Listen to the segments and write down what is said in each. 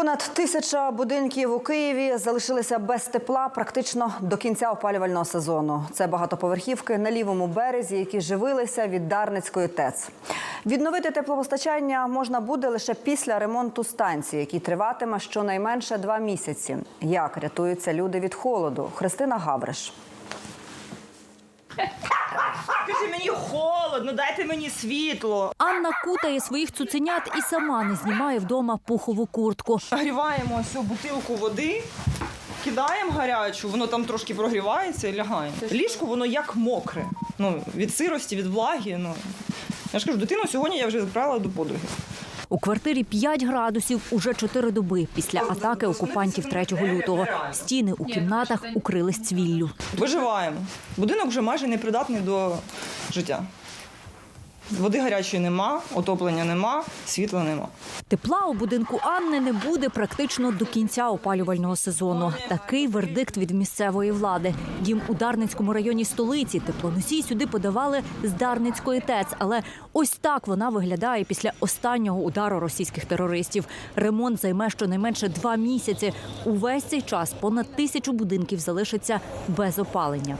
Понад тисяча будинків у Києві залишилися без тепла практично до кінця опалювального сезону. Це багатоповерхівки на лівому березі, які живилися від Дарницької ТЕЦ. Відновити теплопостачання можна буде лише після ремонту станції, який триватиме щонайменше два місяці. Як рятуються люди від холоду? Христина Гавриш. Скажи, мені холодно, дайте мені світло. Анна кутає своїх цуценят і сама не знімає вдома пухову куртку. Нагріваємо цю бутилку води, кидаємо гарячу, воно там трошки прогрівається і лягає. Ліжко воно як мокре. Ну, від сирості, від влаги. Ну. Я ж кажу, дитину сьогодні я вже відправила до подруги. У квартирі 5 градусів уже 4 доби після атаки окупантів 3 лютого. Стіни у кімнатах укрились цвіллю. Виживаємо. Будинок вже майже непридатний до життя. Води гарячої нема, отоплення нема, світла нема. Тепла у будинку Анни не буде практично до кінця опалювального сезону. Такий вердикт від місцевої влади. Дім у Дарницькому районі столиці. Теплоносій сюди подавали з Дарницької ТЕЦ. Але ось так вона виглядає після останнього удару російських терористів. Ремонт займе щонайменше два місяці. Увесь цей час понад тисячу будинків залишиться без опалення.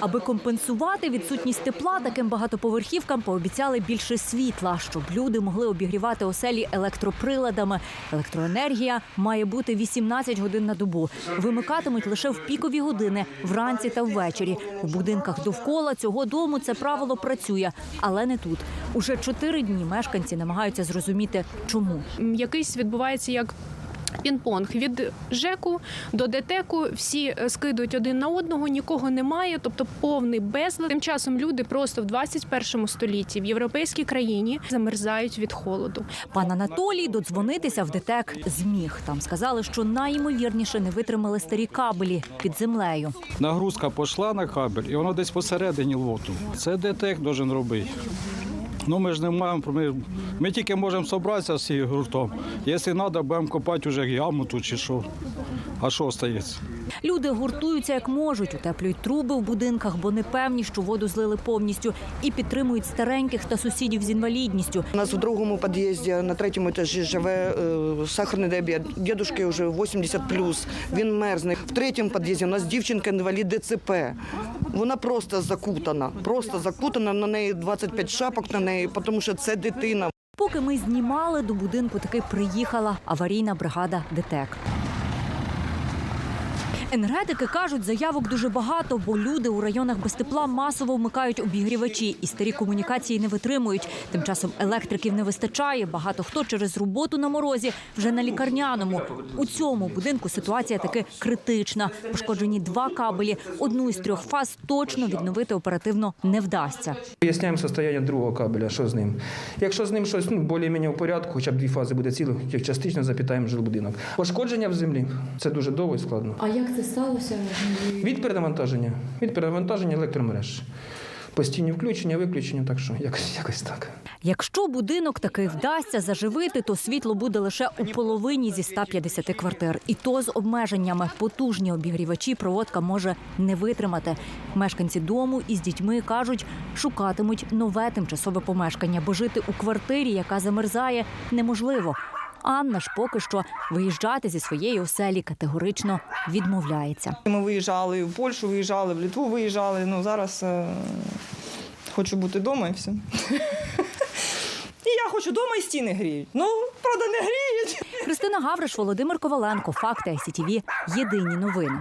Аби компенсувати відсутність тепла, таким багатоповерхівкам пообіцяли більше світла, щоб люди могли обігрівати оселі електроприладами. Електроенергія має бути 18 годин на добу. Вимикатимуть лише в пікові години вранці та ввечері. У будинках довкола цього дому це правило працює, але не тут. Уже чотири дні мешканці намагаються зрозуміти, чому. Якийсь відбувається як. Пінг-понг від ЖЕКу до ДТЕКу всі е, скидують один на одного, нікого немає, тобто повний безлад. Тим часом люди просто в 21 столітті в європейській країні замерзають від холоду. Пан Анатолій додзвонитися в ДТЕК зміг. Там сказали, що найімовірніше не витримали старі кабелі під землею. Нагрузка пішла на кабель, і воно десь посередині лоту. Це ДТЕК должен робити. Ну ми ж не маємо. Ми, ми тільки можемо зібратися з цією гуртом. Якщо треба, будемо копати вже яму тут чи що. А що стається? Люди гуртуються як можуть, утеплюють труби в будинках, бо не певні, що воду злили повністю, і підтримують стареньких та сусідів з інвалідністю. У нас у другому під'їзді на третьому етажі живе е, сахарний діабет. Дідушки вже 80 він мерзне. В третьому під'їзді у нас дівчинка інвалід ДЦП. Вона просто закутана, просто закутана. На неї 25 шапок на неї, тому що це дитина. Поки ми знімали, до будинку таки приїхала аварійна бригада ДТЕК. Енергетики кажуть, заявок дуже багато, бо люди у районах без тепла масово вмикають обігрівачі і старі комунікації не витримують. Тим часом електриків не вистачає. Багато хто через роботу на морозі вже на лікарняному. У цьому будинку ситуація таки критична. Пошкоджені два кабелі. Одну із трьох фаз точно відновити оперативно не вдасться. Виясняємо состояння другого кабеля, що з ним. Якщо з ним щось ну, більш-менш в порядку, хоча б дві фази буде цілих, як частично запитаємо жилбудинок. Пошкодження в землі це дуже довго і складно. А як це сталося? Від перенавантаження, від перенавантаження електромереж. Постійні включення, виключення, так що якось, якось так. Якщо будинок таки вдасться заживити, то світло буде лише у половині зі 150 квартир. І то з обмеженнями. Потужні обігрівачі проводка може не витримати. Мешканці дому із дітьми кажуть, шукатимуть нове тимчасове помешкання, бо жити у квартирі, яка замерзає, неможливо. Анна ж поки що виїжджати зі своєї оселі категорично відмовляється. Ми виїжджали в Польщу, виїжджали, в Литву виїжджали. Ну зараз е, хочу бути вдома і все. І я хочу вдома і стіни гріють. Ну, правда, не гріють. Христина Гавриш, Володимир Коваленко. Факти ICTV. Єдині новини.